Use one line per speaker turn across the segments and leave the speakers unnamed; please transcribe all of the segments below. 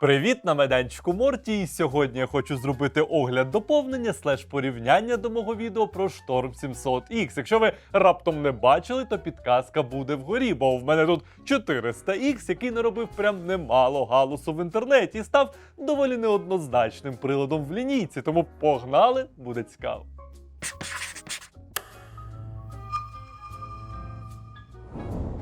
Привіт на майданчику Морті. І сьогодні я хочу зробити огляд доповнення слеш порівняння до мого відео про Шторм 700X. Якщо ви раптом не бачили, то підказка буде вгорі, бо в мене тут 400X, який наробив прям немало галусу в інтернеті і став доволі неоднозначним приладом в лінійці. Тому погнали, буде цікаво.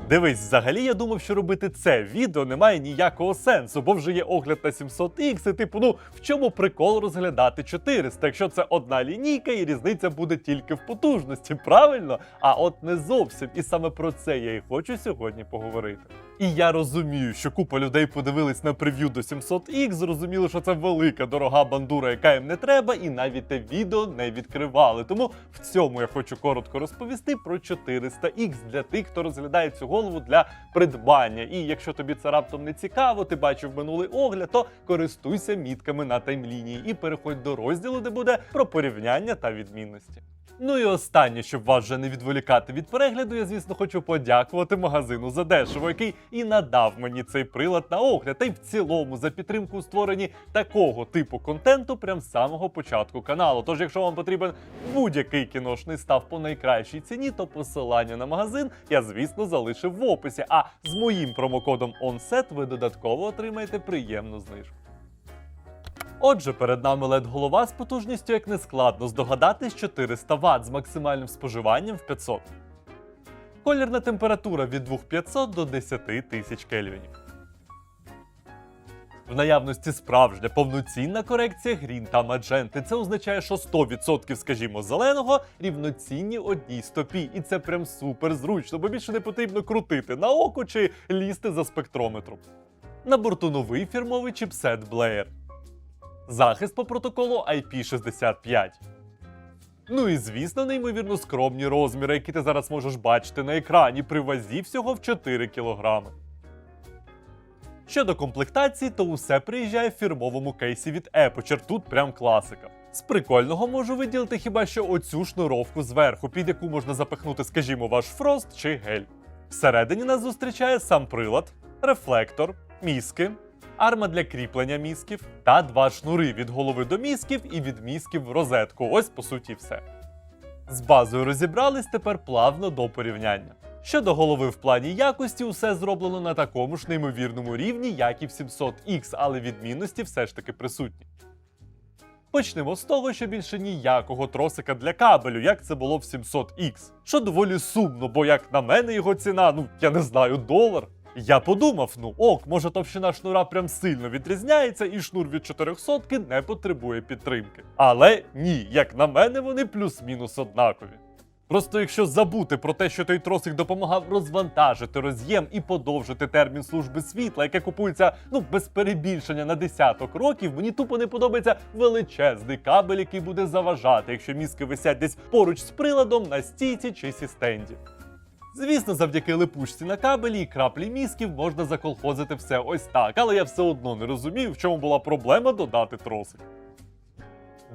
Дивись, взагалі я думав, що робити це відео не має ніякого сенсу, бо вже є огляд на 700X, і типу, ну в чому прикол розглядати 400, якщо це одна лінійка і різниця буде тільки в потужності, правильно? А от не зовсім. І саме про це я і хочу сьогодні поговорити. І я розумію, що купа людей подивились на прев'ю до 700X, зрозуміли, що це велика дорога бандура, яка їм не треба, і навіть те відео не відкривали. Тому в цьому я хочу коротко розповісти про 400X для тих, хто розглядає цю голову для придбання. І якщо тобі це раптом не цікаво, ти бачив минулий огляд, то користуйся мітками на таймлінії і переходь до розділу, де буде про порівняння та відмінності. Ну і останнє, щоб вас вже не відволікати від перегляду, я звісно хочу подякувати магазину за дешево, який і надав мені цей прилад на огляд, та й в цілому за підтримку у створенні такого типу контенту прям з самого початку каналу. Тож, якщо вам потрібен будь-який кіношний став по найкращій ціні, то посилання на магазин я, звісно, залишив в описі. А з моїм промокодом ONSET ви додатково отримаєте приємну знижку. Отже, перед нами led голова з потужністю, як не складно здогадатись, 400 Вт з максимальним споживанням в 500. Колірна температура від 2500 до 10 тисяч кельвінів. В наявності справжня повноцінна корекція грін та мадженти. Це означає, що 100% скажімо, зеленого рівноцінні одній стопі. І це прям супер зручно, бо більше не потрібно крутити на око чи лізти за спектрометром. На борту новий фірмовий чіпсет Blair. Захист по протоколу IP65. Ну і звісно, неймовірно скромні розміри, які ти зараз можеш бачити на екрані при вазі всього в 4 кг. Щодо комплектації, то усе приїжджає в фірмовому кейсі від Aperture, тут прям класика. З прикольного можу виділити хіба що оцю шнуровку зверху, під яку можна запихнути, скажімо, ваш фрост чи гель. Всередині нас зустрічає сам прилад, рефлектор, мізки, арма для кріплення мізків та два шнури від голови до мізків і від мізків в розетку. Ось по суті все. З базою розібрались тепер плавно до порівняння. Щодо голови в плані якості, усе зроблено на такому ж неймовірному рівні, як і в 700X, але відмінності все ж таки присутні. Почнемо з того, що більше ніякого тросика для кабелю, як це було в 700X. Що доволі сумно, бо як на мене його ціна, ну я не знаю, долар. Я подумав, ну ок, може товщина шнура прям сильно відрізняється, і шнур від 400 не потребує підтримки. Але ні, як на мене, вони плюс-мінус однакові. Просто якщо забути про те, що той тросик допомагав розвантажити роз'єм і подовжити термін служби світла, яке купується ну без перебільшення на десяток років, мені тупо не подобається величезний кабель, який буде заважати, якщо мізки висять десь поруч з приладом на стійці чи сістенді. Звісно, завдяки липучці на кабелі і краплі мізків можна заколхозити все ось так, але я все одно не розумів, в чому була проблема додати тросик.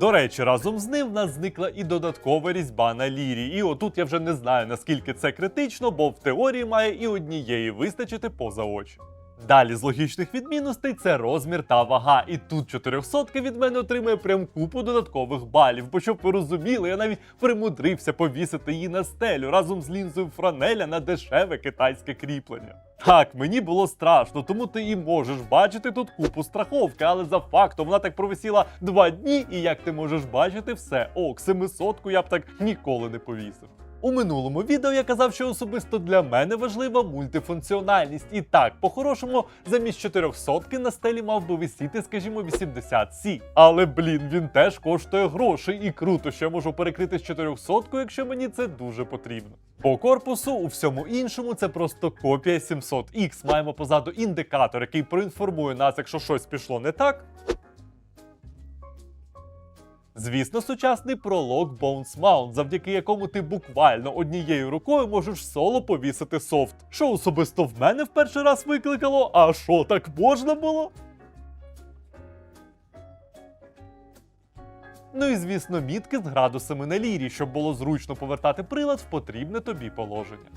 До речі, разом з ним в нас зникла і додаткова різьба на лірі. І отут я вже не знаю наскільки це критично, бо в теорії має і однієї вистачити поза очі. Далі з логічних відмінностей це розмір та вага. І тут 400 від мене отримує прям купу додаткових балів. Бо щоб ви розуміли, я навіть примудрився повісити її на стелю разом з лінзою франеля на дешеве китайське кріплення. Так, мені було страшно, тому ти і можеш бачити тут купу страховки, але за фактом вона так провисіла два дні, і як ти можеш бачити, все ок, 700 я б так ніколи не повісив. У минулому відео я казав, що особисто для мене важлива мультифункціональність. І так, по-хорошому, замість 400 на стелі мав би висіти, скажімо, 80C. Але блін, він теж коштує грошей, і круто, що я можу перекрити з 400 якщо мені це дуже потрібно. По корпусу, у всьому іншому, це просто копія 700X. Маємо позаду індикатор, який проінформує нас, якщо щось пішло не так. Звісно, сучасний пролог Bones Mount, завдяки якому ти буквально однією рукою можеш соло повісити софт. Що особисто в мене в перший раз викликало, а що так можна було? Ну і звісно, мітки з градусами на лірі, щоб було зручно повертати прилад в потрібне тобі положення.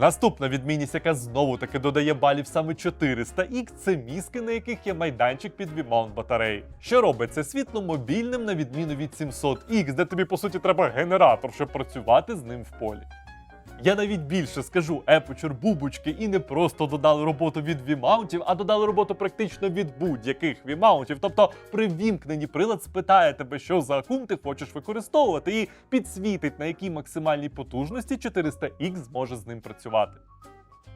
Наступна відмінність, яка знову таки додає балів саме 400X, це мізки, на яких є майданчик під V-mount батареї. Що робить це світло мобільним на відміну від 700X, де тобі по суті треба генератор, щоб працювати з ним в полі. Я навіть більше скажу, Епочер бубочки і не просто додали роботу від V-маунтів, а додали роботу практично від будь-яких V-маунтів. Тобто при вімкненні прилад спитає тебе, що за акум ти хочеш використовувати, і підсвітить, на якій максимальній потужності 400X зможе з ним працювати.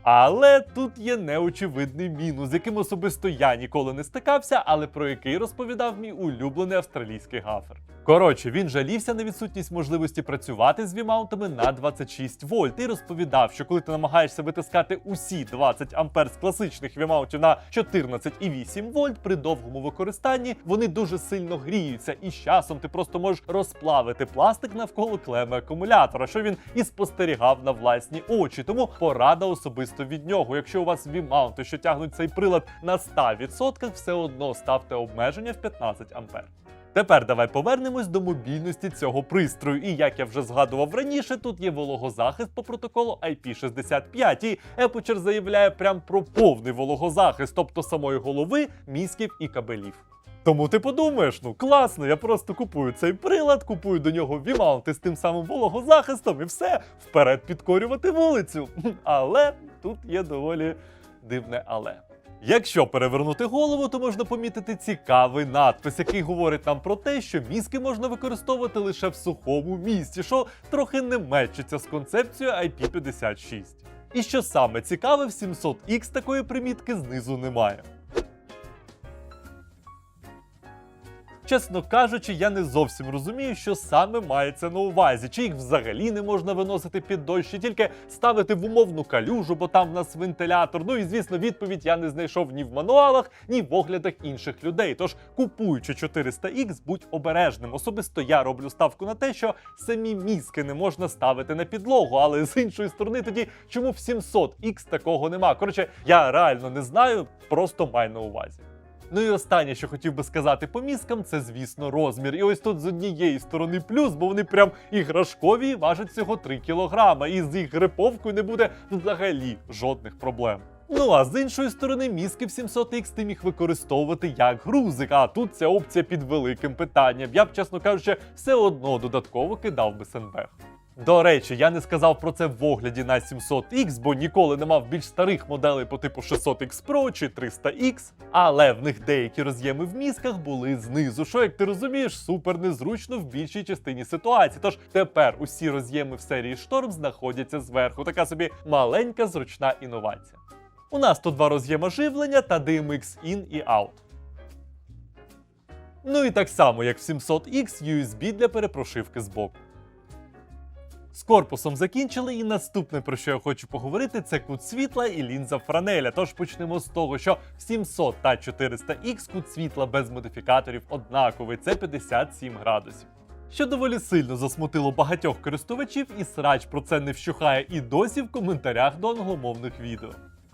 Але тут є неочевидний мінус, з яким особисто я ніколи не стикався, але про який розповідав мій улюблений австралійський гафер. Коротше, він жалівся на відсутність можливості працювати з вімаунтами на 26 вольт і розповідав, що коли ти намагаєшся витискати усі 20 ампер з класичних вімаунтів на 14,8 вольт при довгому використанні, вони дуже сильно гріються, і з часом ти просто можеш розплавити пластик навколо клеми акумулятора, що він і спостерігав на власні очі. Тому порада особисто від нього. Якщо у вас вімаунти, що тягнуть цей прилад на 100%, все одно ставте обмеження в 15 ампер. Тепер давай повернемось до мобільності цього пристрою. І як я вже згадував раніше, тут є вологозахист по протоколу IP65. І Aperture заявляє прям про повний вологозахист, тобто самої голови, мізків і кабелів. Тому ти подумаєш, ну класно, я просто купую цей прилад, купую до нього вімаунти з тим самим вологозахистом і все, вперед підкорювати вулицю. Але тут є доволі дивне але. Якщо перевернути голову, то можна помітити цікавий надпис, який говорить нам про те, що мізки можна використовувати лише в сухому місці, що трохи не мечиться з концепцією IP56. І що саме цікаве, в 700X такої примітки знизу немає. Чесно кажучи, я не зовсім розумію, що саме мається на увазі, чи їх взагалі не можна виносити під дощ, чи тільки ставити в умовну калюжу, бо там в нас вентилятор. Ну і звісно, відповідь я не знайшов ні в мануалах, ні в оглядах інших людей. Тож, купуючи 400X, будь обережним. Особисто я роблю ставку на те, що самі мізки не можна ставити на підлогу, але з іншої сторони, тоді чому в 700X такого нема? Коротше, я реально не знаю, просто маю на увазі. Ну і останнє, що хотів би сказати по мізкам, це звісно розмір. І ось тут з однієї сторони плюс, бо вони прям іграшкові і важать всього 3 кілограма, і з їх гриповкою не буде взагалі жодних проблем. Ну а з іншої сторони, мізки в 700X ти міг використовувати як грузик, а тут ця опція під великим питанням. Я б, чесно кажучи, все одно додатково кидав би сенбех. До речі, я не сказав про це в огляді на 700X, бо ніколи не мав більш старих моделей по типу 600X Pro чи 300X, але в них деякі роз'єми в мізках були знизу, що, як ти розумієш, супер незручно в більшій частині ситуації. Тож тепер усі роз'єми в серії Storm знаходяться зверху. Така собі маленька зручна інновація. У нас тут два роз'єма живлення та DMX in і out. Ну і так само, як в 700X, USB для перепрошивки збоку. З корпусом закінчили, і наступне, про що я хочу поговорити, це кут світла і лінза Франеля. Тож почнемо з того, що 700 та 400X кут світла без модифікаторів однаковий це 57 градусів. Що доволі сильно засмутило багатьох користувачів, і срач про це не вщухає і досі в коментарях до англомовних відео.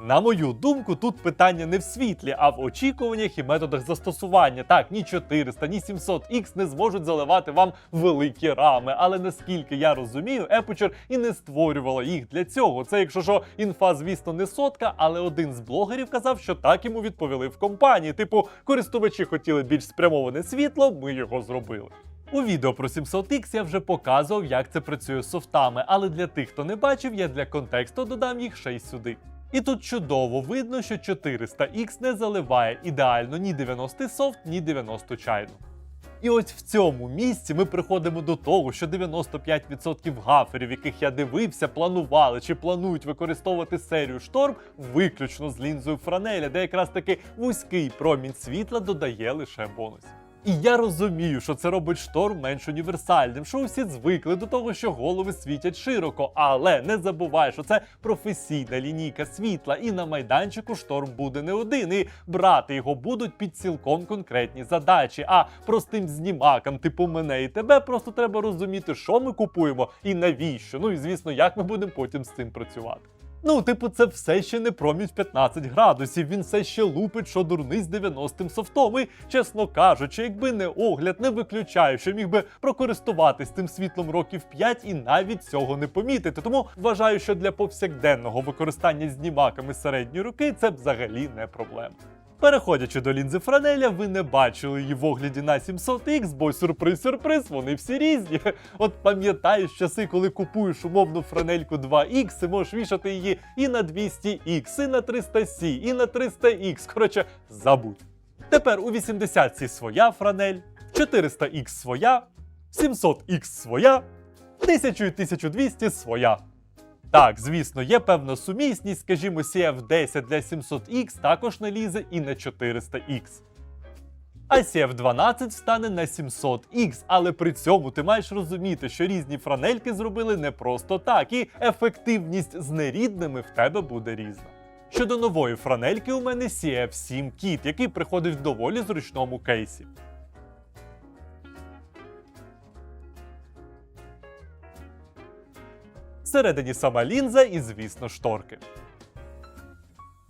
На мою думку, тут питання не в світлі, а в очікуваннях і методах застосування. Так, ні 400, ні 700X не зможуть заливати вам великі рами. Але наскільки я розумію, Aperture і не створювала їх для цього. Це, якщо що, інфа, звісно, не сотка, але один з блогерів казав, що так йому відповіли в компанії. Типу, користувачі хотіли більш спрямоване світло, ми його зробили. У відео про 700X я вже показував, як це працює з софтами, але для тих, хто не бачив, я для контексту додам їх ще й сюди. І тут чудово видно, що 400X не заливає ідеально ні 90 софт, ні 90 чайну. І ось в цьому місці ми приходимо до того, що 95% гаферів, яких я дивився, планували чи планують використовувати серію шторм виключно з лінзою Франеля, де якраз таки вузький промінь світла додає лише бонусів. І я розумію, що це робить шторм менш універсальним, що всі звикли до того, що голови світять широко, але не забувай, що це професійна лінійка світла, і на майданчику шторм буде не один, і брати його будуть під цілком конкретні задачі. А простим знімакам, типу мене і тебе, просто треба розуміти, що ми купуємо і навіщо. Ну і звісно, як ми будемо потім з цим працювати. Ну, типу, це все ще не проміж в 15 градусів. Він все ще лупить, що дурний з 90-м софтом. І, чесно кажучи, якби не огляд, не виключаю, що міг би прокористуватись тим світлом років 5 і навіть цього не помітити. Тому вважаю, що для повсякденного використання знімаками середньої руки це взагалі не проблема. Переходячи до лінзи Франеля, ви не бачили її в огляді на 700X, бо сюрприз-сюрприз, вони всі різні. От пам'ятаєш часи, коли купуєш умовну франельку 2X, і можеш вішати її і на 200X, і на 300C, і на 300X. Коротше, забудь. Тепер у 80C своя франель, 400X своя, 700X своя, 1000 і 1200 своя. Так, звісно, є певна сумісність, скажімо, CF10 для 700X також не лізе і на 400X. А CF12 встане на 700X, але при цьому ти маєш розуміти, що різні франельки зробили не просто так, і ефективність з нерідними в тебе буде різна. Щодо нової франельки, у мене CF7 Kit, який приходить в доволі зручному кейсі. Всередині сама лінза і, звісно, шторки.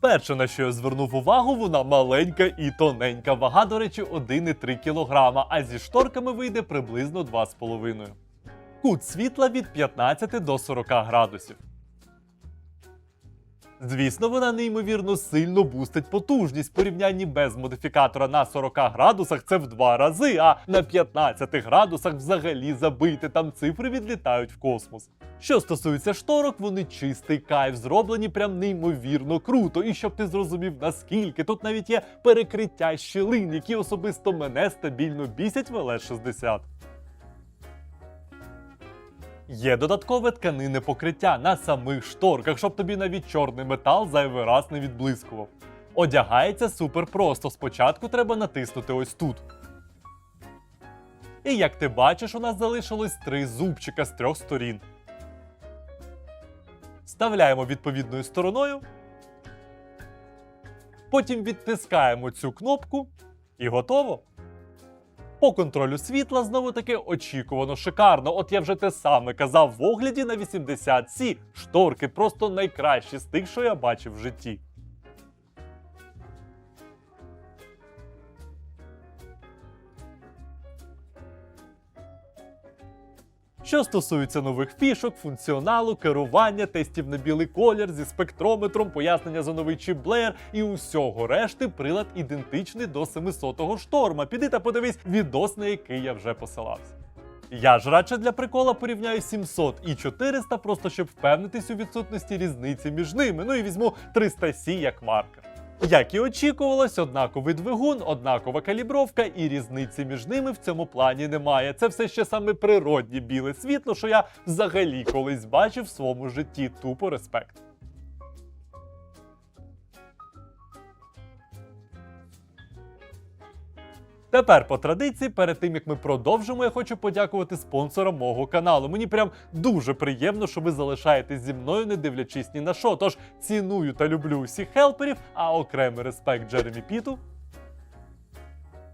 Перше, на що я звернув увагу, вона маленька і тоненька. Вага, до речі, 1,3 кг, а зі шторками вийде приблизно 2,5. Кут світла від 15 до 40 градусів. Звісно, вона неймовірно сильно бустить потужність в порівнянні без модифікатора на 40 градусах це в два рази, а на 15 градусах взагалі забити там цифри відлітають в космос. Що стосується шторок, вони чистий кайф, зроблені прям неймовірно круто. І щоб ти зрозумів наскільки, тут навіть є перекриття щілин, які особисто мене стабільно бісять в LS60. Є додаткове тканинне покриття на самих шторках, щоб тобі навіть чорний метал зайвий раз не відблискував. Одягається супер просто. Спочатку треба натиснути ось тут. І як ти бачиш, у нас залишилось три зубчика з трьох сторін. Вставляємо відповідною стороною. Потім відтискаємо цю кнопку і готово. По контролю світла знову таки очікувано шикарно. От я вже те саме казав в огляді на 80C. Шторки просто найкращі з тих, що я бачив в житті. Що стосується нових фішок, функціоналу, керування, тестів на білий колір зі спектрометром, пояснення за новий чіп Blair і усього решти, прилад ідентичний до 700-го шторма. Піди та подивись відос, на який я вже посилався. Я ж радше для прикола порівняю 700 і 400, просто щоб впевнитись у відсутності різниці між ними. Ну і візьму 300C як маркер. Як і очікувалось, однаковий двигун, однакова калібровка, і різниці між ними в цьому плані немає. Це все ще саме природнє біле світло, що я взагалі колись бачив в своєму житті. Тупо респект. Тепер по традиції, перед тим як ми продовжимо, я хочу подякувати спонсорам мого каналу. Мені прям дуже приємно, що ви залишаєтесь зі мною, не дивлячись ні на що. Тож ціную та люблю усіх хелперів, а окремий респект Джеремі Піту,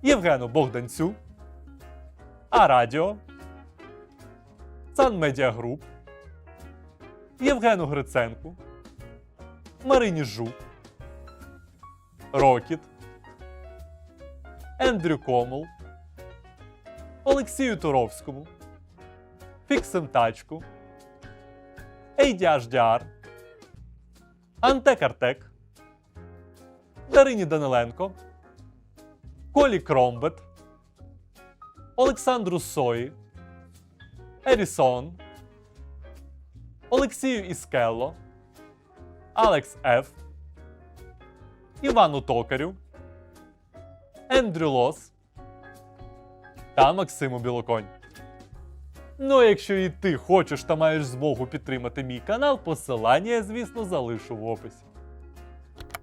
Євгену Богданцю, Арадіо, Сан Медіа Груп, Євгену Гриценку, Марині Жук, Рокіт. Ендрю Комул, Олексію Туровському, Фіксем Тачку, ADHDR, Антек Артек, Дарині Даниленко, Колі Кромбет, Олександру Сої, Ерісон, Олексію Іскелло, Алекс Ф, Івану Токарю. Ендрю Лос та Максиму Білоконь. Ну а якщо і ти хочеш та маєш змогу підтримати мій канал, посилання я, звісно, залишу в описі.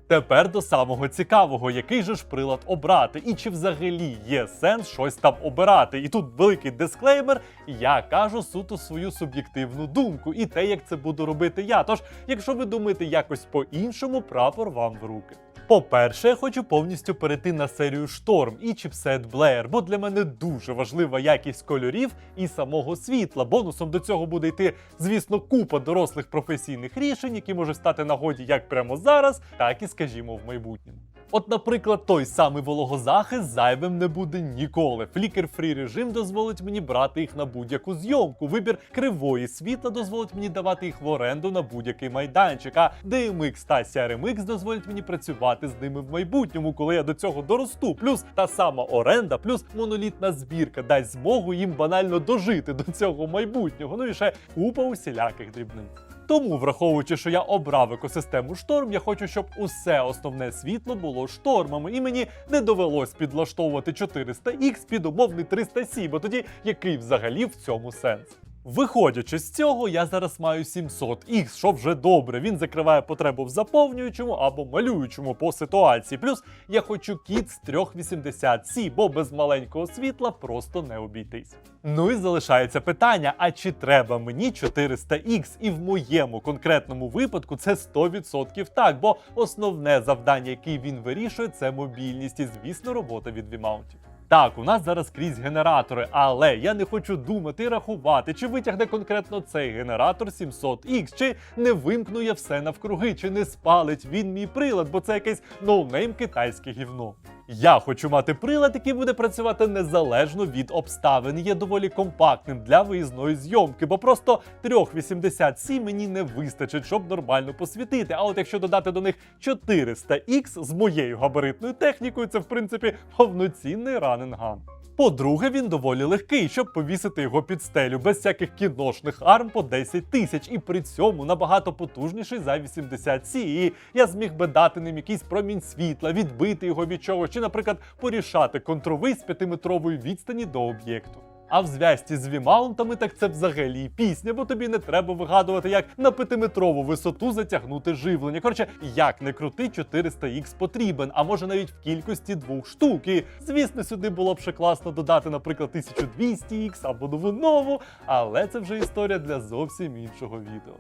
Тепер до самого цікавого, який же ж прилад обрати, і чи взагалі є сенс щось там обирати. І тут великий дисклеймер, я кажу суто свою суб'єктивну думку і те, як це буду робити я. Тож, якщо ви думаєте якось по-іншому, прапор вам в руки. По-перше, хочу повністю перейти на серію Шторм і чіпсет Blair, бо для мене дуже важлива якість кольорів і самого світла. Бонусом до цього буде йти, звісно, купа дорослих професійних рішень, які може стати нагоді як прямо зараз, так і, скажімо, в майбутньому. От, наприклад, той самий вологозахист зайвим не буде ніколи. Флікер-фрі режим дозволить мені брати їх на будь-яку зйомку. Вибір кривої світла дозволить мені давати їх в оренду на будь-який майданчик. А DMX та CRMX дозволять мені працювати з ними в майбутньому, коли я до цього доросту. Плюс та сама оренда, плюс монолітна збірка дасть змогу їм банально дожити до цього майбутнього. Ну і ще купа усіляких дрібниць. Тому, враховуючи, що я обрав екосистему шторм, я хочу, щоб усе основне світло було штормами, і мені не довелось підлаштовувати 400X під умовний 300C, бо тоді який взагалі в цьому сенс? Виходячи з цього, я зараз маю 700X, що вже добре. Він закриває потребу в заповнюючому або малюючому по ситуації. Плюс я хочу кіт з 380C, бо без маленького світла просто не обійтись. Ну і залишається питання: а чи треба мені 400X? І в моєму конкретному випадку це 100% так, бо основне завдання, яке він вирішує, це мобільність і, звісно, робота від V-Mount. Так, у нас зараз крізь генератори, але я не хочу думати і рахувати, чи витягне конкретно цей генератор 700X, чи не вимкнує все навкруги, чи не спалить він мій прилад, бо це якесь ноунейм китайське гівно. Я хочу мати прилад, який буде працювати незалежно від обставин. Є доволі компактним для виїзної зйомки, бо просто 380C мені не вистачить, щоб нормально посвітити. А от якщо додати до них 400X з моєю габаритною технікою, це в принципі повноцінний раненган. По-друге, він доволі легкий, щоб повісити його під стелю, без всяких кіношних арм по 10 тисяч, і при цьому набагато потужніший за 80 c І я зміг би дати ним якийсь промінь світла, відбити його від чогось, чи, наприклад, порішати контрови з 5-метрової відстані до об'єкту. А в зв'язці з вімаунтами так це взагалі пісня, бо тобі не треба вигадувати, як на п'ятиметрову висоту затягнути живлення. Коротше, як не крути, 400X потрібен, а може навіть в кількості двох штук. І, звісно, сюди було б ще класно додати, наприклад, 1200X або нову нову, але це вже історія для зовсім іншого відео.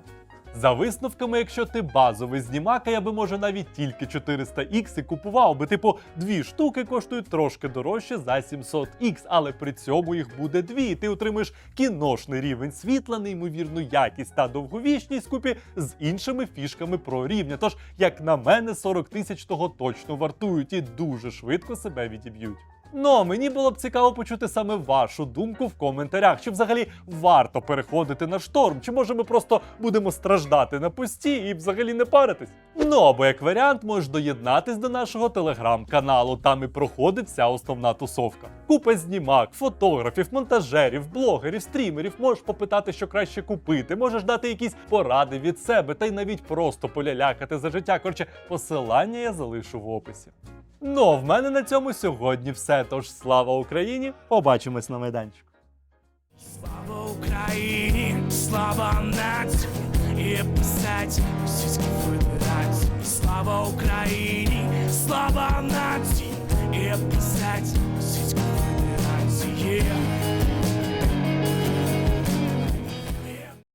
За висновками, якщо ти базовий знімака, я би може навіть тільки 400X і купував би. Типу, дві штуки коштують трошки дорожче за 700X, але при цьому їх буде дві. І ти отримаєш кіношний рівень світла, неймовірну якість та довговічність купі з іншими фішками про рівня. Тож, як на мене, 40 тисяч того точно вартують і дуже швидко себе відіб'ють. Ну, а мені було б цікаво почути саме вашу думку в коментарях. Чи взагалі варто переходити на шторм? Чи може ми просто будемо страждати на пості і взагалі не паритись? Ну або як варіант, можеш доєднатись до нашого телеграм-каналу. Там і проходить вся основна тусовка. Купа знімак, фотографів, монтажерів, блогерів, стрімерів. Можеш попитати, що краще купити, можеш дати якісь поради від себе, та й навіть просто полялякати за життя. Коротше, посилання я залишу в описі. Ну а в мене на цьому сьогодні все. Тож слава Україні! Побачимось на майданчику.
Слава Україні, слава нації, і писать російські федерації. Слава Україні, слава нації, і писать російські федерації.